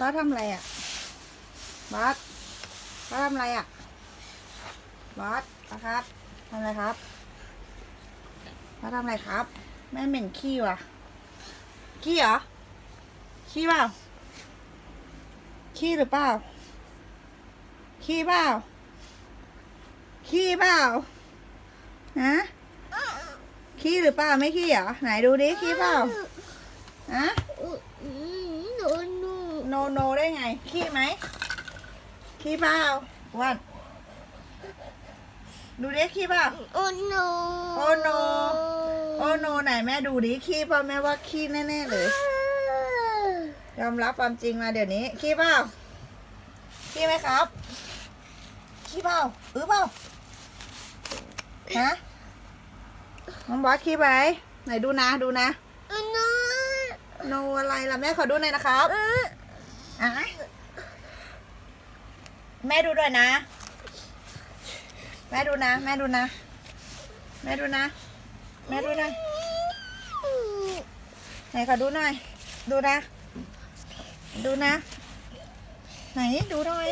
บอสทำอะไรอะบอสบอสทำอะไรอะบอสบอสครับทำอะไรครับบอสทำอะไรครับ แม่เหม็นขี้ว่ะ ขี้เหรอ ขี้เปล่า ขี้หรือเปล่า ขี้เปล่า ขี้เปล่า ฮะ ขี้หรือเปล่า ไม่ขี้เหรอ ไหนดูดิ ขี้เปล่า ฮะ โนโนได้ไง ขี้ไหม ขี้เปล่าวันดูดิขี้เปล่าโอ้โนโอ้โน โอ้โนไหนแม่ดูดิขี้เปล่าแม่ว่าขี้แน่ๆเลย ยอมรับความจริงมาเดี๋ยวนี้ ขี้เปล่าขี้ไหมครับ ขี้เปล่าเออเปล่าฮะน้องบอสขี้ไหมไหนดูนะดูนะโอ้โนโนอะไรล่ะแม่ขอดูหน่อยนะครับ เออ อะ แม่ดูด้วยนะ แม่ดูนะ แม่ดูนะ แม่ดูนะ แม่ดูหน่อยไหนขอดูหน่อย ดูนะ ดูนะ ไหนดูหน่อย